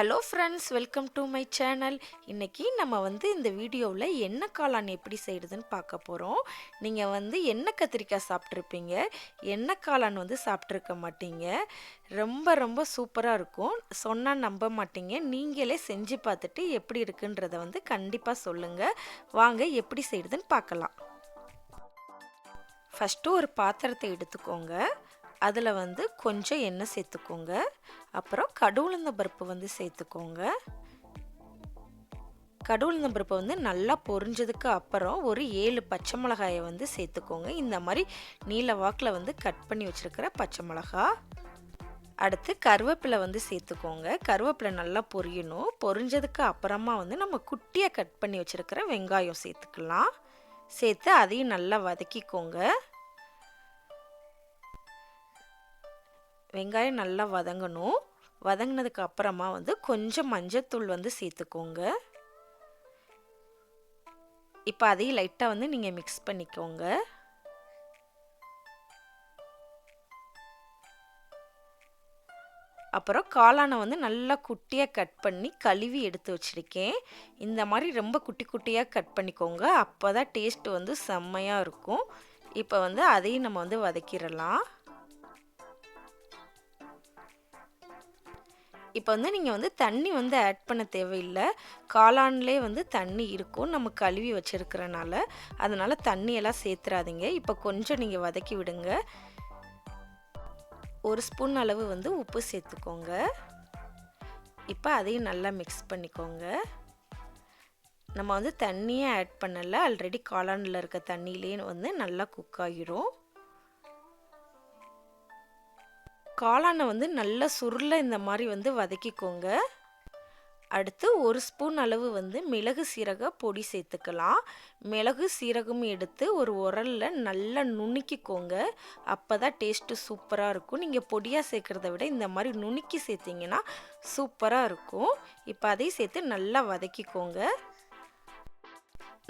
Hello friends welcome to my channel இன்றைக்கி நம்ம வந்து இந்த வீடியோவில் எண்ணெய் காளான் எப்படி செய்கிறதுன்னு பார்க்க போகிறோம் நீங்கள் வந்து எண்ணெய் கத்திரிக்காய் சாப்பிட்ருப்பீங்க எண்ணெய் காளான் வந்து சாப்பிட்ருக்க மாட்டீங்க? ரொம்ப ரொம்ப சூப்பராக இருக்கும். சொன்னால் நம்ப மாட்டீங்க. நீங்களே செஞ்சு பார்த்துட்டு எப்படி இருக்குன்றத வந்து கண்டிப்பாக சொல்லுங்கள் வாங்க எப்படி செய்கிறதுன்னு பார்க்கலாம். ஃபஸ்ட்டு ஒரு பாத்திரத்தை எடுத்துக்கோங்க. அதில் வந்து கொஞ்சம் எண்ணெய் சேர்த்துக்கோங்க. அப்புறம் கடுவுளுந்த பருப்பு வந்து சேர்த்துக்கோங்க. கடுவுளுந்த பருப்பை வந்து நல்லா பொரிஞ்சதுக்கு அப்புறம் ஒரு ஏழு பச்சை மிளகாயை வந்து சேர்த்துக்கோங்க. இந்த மாதிரி நீல வாக்கில் வந்து கட் பண்ணி வச்சுருக்கிற பச்சை மிளகா. அடுத்து கருவேப்பிலை வந்து சேர்த்துக்கோங்க. கருவேப்பிலை நல்லா பொரியணும். பொரிஞ்சதுக்கு அப்புறமா வந்து நம்ம குட்டியாக கட் பண்ணி வச்சுருக்கிற வெங்காயம் சேர்த்துக்கலாம். சேர்த்து அதையும் நல்லா வதக்கிக்கோங்க. வெங்காயம் நல்லா வதங்கணும். வதங்கினதுக்கு அப்புறமா வந்து கொஞ்சம் மஞ்சத்தூள் வந்து சேர்த்துக்கோங்க. இப்போ அதையும் லைட்டாக வந்து நீங்கள் மிக்ஸ் பண்ணிக்கோங்க. அப்புறம் காளானை வந்து நல்லா குட்டியாக கட் பண்ணி கழுவி எடுத்து வச்சுருக்கேன். இந்த மாதிரி ரொம்ப குட்டி குட்டியாக கட் பண்ணிக்கோங்க. அப்போ தான் டேஸ்ட்டு வந்து செம்மையாக இருக்கும். இப்போ வந்து அதையும் நம்ம வந்து வதக்கிடலாம். இப்போ வந்து நீங்கள் வந்து தண்ணி வந்து ஆட் பண்ண தேவையில்லை. காளான்லே வந்து தண்ணி இருக்கும். நம்ம கழுவி வச்சுருக்கிறனால. அதனால் தண்ணியெல்லாம் சேர்த்துறாதீங்க இப்போ கொஞ்சம் நீங்கள் வதக்கி விடுங்க. ஒரு ஸ்பூன் அளவு வந்து உப்பு சேர்த்துக்கோங்க இப்போ அதையும் நல்லா மிக்ஸ் பண்ணிக்கோங்க. நம்ம வந்து தண்ணியே ஆட் பண்ணலை. ஆல்ரெடி காளானில் இருக்க தண்ணியிலே வந்து நல்லா குக் ஆகிரும். காளானை வந்து நல்லா சுருள இந்த மாதிரி வந்து வதக்கிக்கோங்க. அடுத்து ஒரு ஸ்பூன் அளவு வந்து மிளகு சீரக பொடி சேர்த்துக்கலாம். மிளகு சீரகம் எடுத்து ஒரு உரலில் நல்லா நுணுக்கிக்கோங்க. அப்போ தான் டேஸ்ட்டு சூப்பராக இருக்கும். நீங்கள் பொடியாக சேர்க்குறத விட இந்த மாதிரி நுணுக்கி சேர்த்திங்கன்னா சூப்பராக இருக்கும். இப்போ அதையும் சேர்த்து நல்லா வதக்கிக்கோங்க.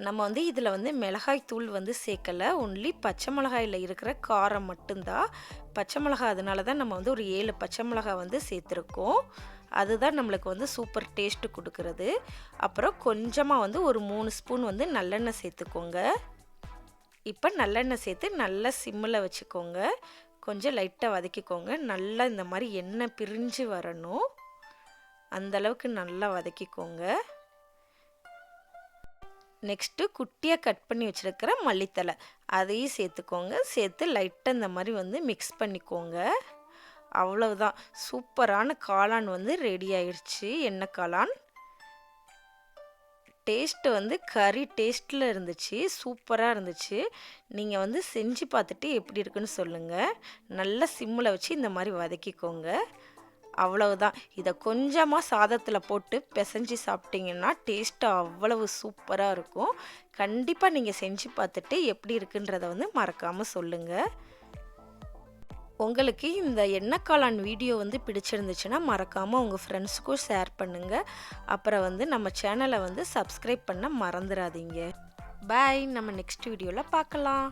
நம்ம வந்து இதில் வந்து மிளகாய் தூள் வந்து சேர்க்கலை. ஒன்லி பச்சை மிளகாயில் இருக்கிற காரம் மட்டும்தான் பச்சை மிளகாய் அதனால தான் நம்ம வந்து ஒரு ஏழு பச்சை மிளகாய் வந்து சேர்த்துருக்கோம். அதுதான் நம்மளுக்கு வந்து சூப்பர் டேஸ்ட்டு கொடுக்குறது. அப்புறம் கொஞ்சமாக வந்து ஒரு மூணு ஸ்பூன் வந்து நல்லெண்ணெய் சேர்த்துக்கோங்க. இப்போ நல்லெண்ணெய் சேர்த்து நல்லா சிம்மில் வச்சுக்கோங்க. கொஞ்சம் லைட்டாக வதக்கிக்கோங்க. நல்லா இந்த மாதிரி எண்ணெய் பிரிஞ்சு வரணும். அந்தளவுக்கு நல்லா வதக்கிக்கோங்க. நெக்ஸ்ட்டு குட்டியாக கட் பண்ணி வச்சுருக்கிற மல்லித்தலை அதையும் சேர்த்துக்கோங்க. சேர்த்து லைட்டாக இந்த மாதிரி வந்து மிக்ஸ் பண்ணிக்கோங்க. அவ்வளவுதான். சூப்பரான காளான் வந்து ரெடி ஆயிடுச்சு. எண்ணெய் காளான்? டேஸ்ட்டு வந்து கறி டேஸ்ட்டில் இருந்துச்சு. சூப்பராக இருந்துச்சு. நீங்கள் வந்து செஞ்சு பார்த்துட்டு எப்படி இருக்குன்னு சொல்லுங்கள் நல்லா சிம்மில் வச்சு இந்த மாதிரி வதக்கிக்கோங்க. அவ்வளவுதான். இதை கொஞ்சமாக சாதத்தில் போட்டு பிசைஞ்சு சாப்பிட்டிங்கன்னா டேஸ்ட்டு அவ்வளவு சூப்பராக இருக்கும். கண்டிப்பாக நீங்கள் செஞ்சு பார்த்துட்டு எப்படி இருக்குன்றத வந்து மறக்காமல் சொல்லுங்கள் உங்களுக்கு இந்த எண்ணக்காளான் வீடியோ வந்து பிடிச்சிருந்துச்சுன்னா மறக்காமல் உங்கள் ஃப்ரெண்ட்ஸுக்கும் ஷேர் பண்ணுங்கள் அப்புறம் வந்து நம்ம சேனலை வந்து சப்ஸ்கிரைப் பண்ண மறந்துடாதீங்க பாய் நம்ம நெக்ஸ்ட் வீடியோவில் பார்க்கலாம்.